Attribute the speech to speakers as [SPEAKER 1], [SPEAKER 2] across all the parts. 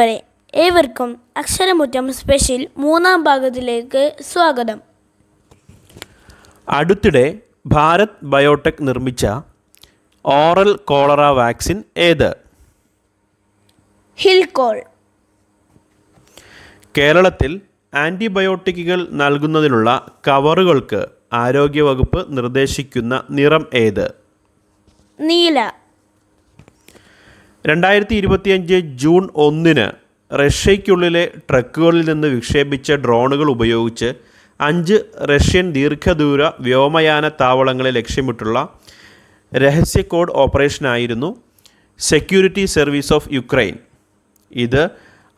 [SPEAKER 1] വരെ ഏവർക്കും അക്ഷരമുറ്റം സ്പെഷ്യൽ മൂന്നാം ഭാഗത്തിലേക്ക് സ്വാഗതം.
[SPEAKER 2] അടുത്തിടെ ഭാരത് ബയോടെക് നിർമ്മിച്ച ഓറൽ കോളറ വാക്സിൻ ഏത്?
[SPEAKER 1] ഹിൽകോൾ.
[SPEAKER 2] കേരളത്തിൽ ആന്റിബയോട്ടിക്കുകൾ നൽകുന്നതിനുള്ള കവറുകൾക്ക് ആരോഗ്യവകുപ്പ് നിർദ്ദേശിക്കുന്ന നിറം ഏത്?
[SPEAKER 1] നീല.
[SPEAKER 2] രണ്ടായിരത്തി ഇരുപത്തിയഞ്ച് ജൂൺ ഒന്നിന് റഷ്യയ്ക്കുള്ളിലെ ട്രക്കുകളിൽ നിന്ന് വിക്ഷേപിച്ച ഡ്രോണുകൾ ഉപയോഗിച്ച് അഞ്ച് റഷ്യൻ ദീർഘദൂര വ്യോമയാന താവളങ്ങളെ ലക്ഷ്യമിട്ടുള്ള രഹസ്യ കോഡ് ഓപ്പറേഷനായിരുന്നു സെക്യൂരിറ്റി സർവീസ് ഓഫ് യുക്രൈൻ. ഇത്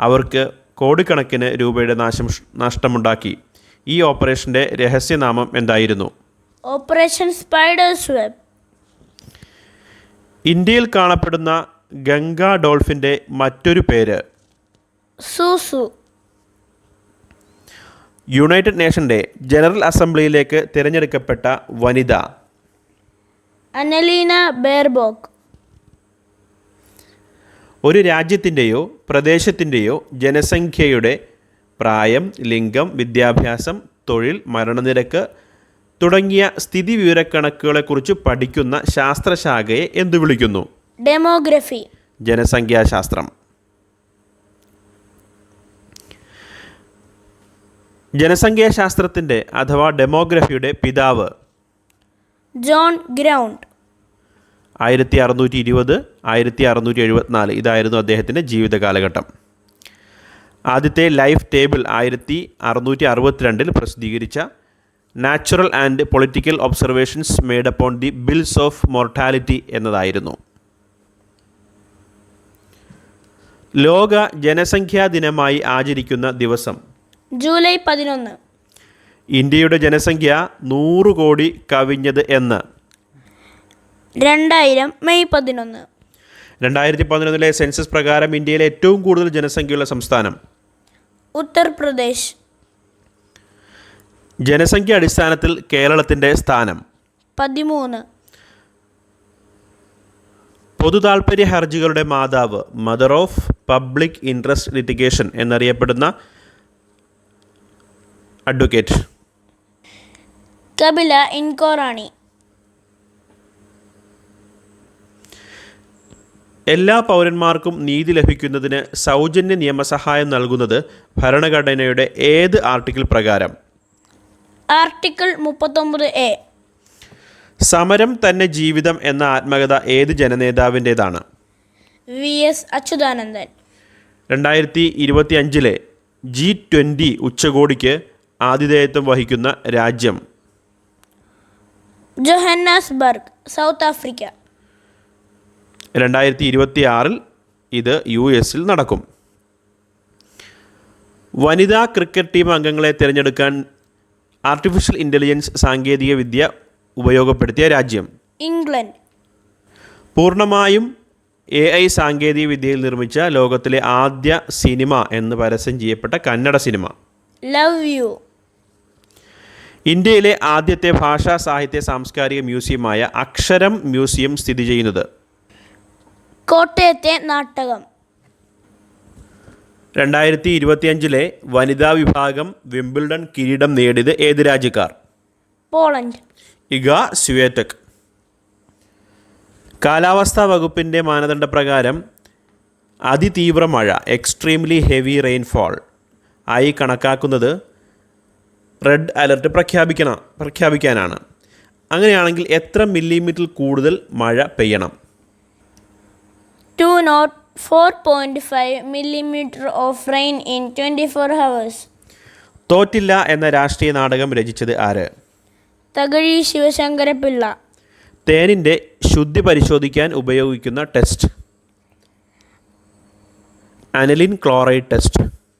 [SPEAKER 2] അവർക്ക് കോടിക്കണക്കിന് രൂപയുടെ നാശം നഷ്ടമുണ്ടാക്കി. ഈ ഓപ്പറേഷന്റെ രഹസ്യനാമം എന്തായിരുന്നു?
[SPEAKER 1] Operation spider's web.
[SPEAKER 2] ഇന്ത്യയിൽ കാണപ്പെടുന്ന ഗംഗ ഡോൾഫിന്റെ മറ്റൊരു പേര്.
[SPEAKER 1] സൂസു.
[SPEAKER 2] യുണൈറ്റഡ് നേഷന്റെ ജനറൽ അസംബ്ലിയിലേക്ക് തിരഞ്ഞെടുക്കപ്പെട്ട വനിത.
[SPEAKER 1] അനലീന ബേർബോക്ക്.
[SPEAKER 2] ഒരു രാജ്യത്തിന്റെയോ പ്രദേശത്തിന്റെയോ ജനസംഖ്യയുടെ പ്രായം ലിംഗം വിദ്യാഭ്യാസം തൊഴിൽ മരണനിരക്ക് തുടങ്ങിയ സ്ഥിതി വിവരക്കണക്കുകളെക്കുറിച്ച് പഠിക്കുന്ന ശാസ്ത്രശാഖയെ എന്തു വിളിക്കുന്നു?
[SPEAKER 1] ഡെമോഗ്രഫി
[SPEAKER 2] ജനസംഖ്യാശാസ്ത്രം. ജനസംഖ്യാശാസ്ത്രത്തിന്റെ അഥവാ ഡെമോഗ്രഫിയുടെ പിതാവ്
[SPEAKER 1] ജോൺ ഗ്രൗണ്ട്
[SPEAKER 2] ആയിരത്തി അറുന്നൂറ്റി ഇരുപത് ആയിരത്തി അറുന്നൂറ്റി എഴുപത്തിനാല് ഇതായിരുന്നു അദ്ദേഹത്തിന്റെ ജീവിത കാലഘട്ടം. ആദ്യത്തെ ലൈഫ് ടേബിൾ ആയിരത്തി അറുന്നൂറ്റി അറുപത്തിരണ്ടിൽ പ്രസിദ്ധീകരിച്ച natural and political observations made upon the bills of mortality എന്നതായിരുന്നു. ലോക ജനസംഖ്യാ ദിനമായി ആചരിക്കുന്ന ദിവസം.
[SPEAKER 1] ജൂലൈ പതിനൊന്ന്.
[SPEAKER 2] ഇന്ത്യയുടെ ജനസംഖ്യ നൂറ് കോടി കവിഞ്ഞത് എന്ന്.
[SPEAKER 1] രണ്ടായിരം മെയ് പതിനൊന്ന്.
[SPEAKER 2] രണ്ടായിരത്തി പതിനൊന്നിലെ സെൻസസ് പ്രകാരം ഇന്ത്യയിലെ ഏറ്റവും കൂടുതൽ ജനസംഖ്യയുള്ള സംസ്ഥാനം.
[SPEAKER 1] ഉത്തർപ്രദേശ്.
[SPEAKER 2] ജനസംഖ്യ അടിസ്ഥാനത്തിൽ കേരളത്തിന്റെ സ്ഥാനം.
[SPEAKER 1] പതിമൂന്ന്.
[SPEAKER 2] പൊതു താൽപ്പര്യ ഹർജികളുടെ മാതാവ് mother of public interest litigation എന്നറിയപ്പെടുന്ന അഡ്വക്കേറ്റ്.
[SPEAKER 1] കപില ഇൻകോറാണി.
[SPEAKER 2] എല്ലാ പൗരന്മാർക്കും നീതി ലഭിക്കുന്നതിന് സൗജന്യ നിയമസഹായം നൽകുന്നത് ഭരണഘടനയുടെ ഏത് ആർട്ടിക്കിൾ പ്രകാരം?
[SPEAKER 1] ആർട്ടിക്കിൾ മുപ്പത്തൊമ്പത് എ.
[SPEAKER 2] സമരം തന്നെ ജീവിതം എന്ന ആത്മകഥ ഏത് ജനനേതാവിന്റേതാണ്?
[SPEAKER 1] V S Achuthanandan.
[SPEAKER 2] രണ്ടായിരത്തി ഇരുപത്തി അഞ്ചിലെ ജി ട്വന്റി ഉച്ചകോടിക്ക് ആതിഥേയത്വം വഹിക്കുന്ന രാജ്യം.
[SPEAKER 1] Johannesburg South Africa.
[SPEAKER 2] രണ്ടായിരത്തി ഇരുപത്തി ആറിൽ ഇത് യു എസിൽ നടക്കും. വനിതാ ക്രിക്കറ്റ് ടീം അംഗങ്ങളെ തിരഞ്ഞെടുക്കാൻ ആർട്ടിഫിഷ്യൽ ഇന്റലിജൻസ് സാങ്കേതിക വിദ്യ ഉപയോഗപ്പെടുത്തിയ രാജ്യം.
[SPEAKER 1] ഇംഗ്ലണ്ട്.
[SPEAKER 2] പൂർണമായും എ ഐ സാങ്കേതിക വിദ്യയിൽ നിർമ്മിച്ച ലോകത്തിലെ ആദ്യ സിനിമ എന്ന് പരസ്യം ചെയ്യപ്പെട്ട കന്നഡ സിനിമ.
[SPEAKER 1] ലവ് യു
[SPEAKER 2] ഇന്ത്യയിലെ ആദ്യത്തെ ഭാഷാ സാഹിത്യ സാംസ്കാരിക മ്യൂസിയമായ അക്ഷരം മ്യൂസിയം സ്ഥിതി ചെയ്യുന്നത്.
[SPEAKER 1] കോട്ടയത്തെ നാട്ടകം.
[SPEAKER 2] രണ്ടായിരത്തി ഇരുപത്തിയഞ്ചിലെ വനിതാ വിഭാഗം വിംബിൾഡൺ കിരീടം നേടിയത് ഏത് രാജ്യക്കാർ?
[SPEAKER 1] പോളണ്ട്.
[SPEAKER 2] ഇഗ സ്വിയേറ്റക് കാലാവസ്ഥാ വകുപ്പിന്റെ മാനദണ്ഡപ്രകാരം അതിതീവ്ര മഴ എക്സ്ട്രീംലി ഹെവി റെയിൻഫോൾ ആയി കണക്കാക്കുന്നത് റെഡ് അലർട്ട് പ്രഖ്യാപിക്കണം പ്രഖ്യാപിക്കാനാണ്. അങ്ങനെയാണെങ്കിൽ എത്ര മില്ലിമീറ്റർ കൂടുതൽ മഴ പെയ്യണം?
[SPEAKER 1] Two nought four point five millimetre of rain in twenty four hours
[SPEAKER 2] തോറ്റില്ല എന്ന രാഷ്ട്രീയ നാടകം രചിച്ചത് ആര്?
[SPEAKER 1] തകഴി ശിവശങ്കരപിള്ള
[SPEAKER 2] തേനിന്റെ ശുദ്ധി പരിശോധിക്കാൻ ഉപയോഗിക്കുന്ന ടെസ്റ്റ്. Aniline chloride test.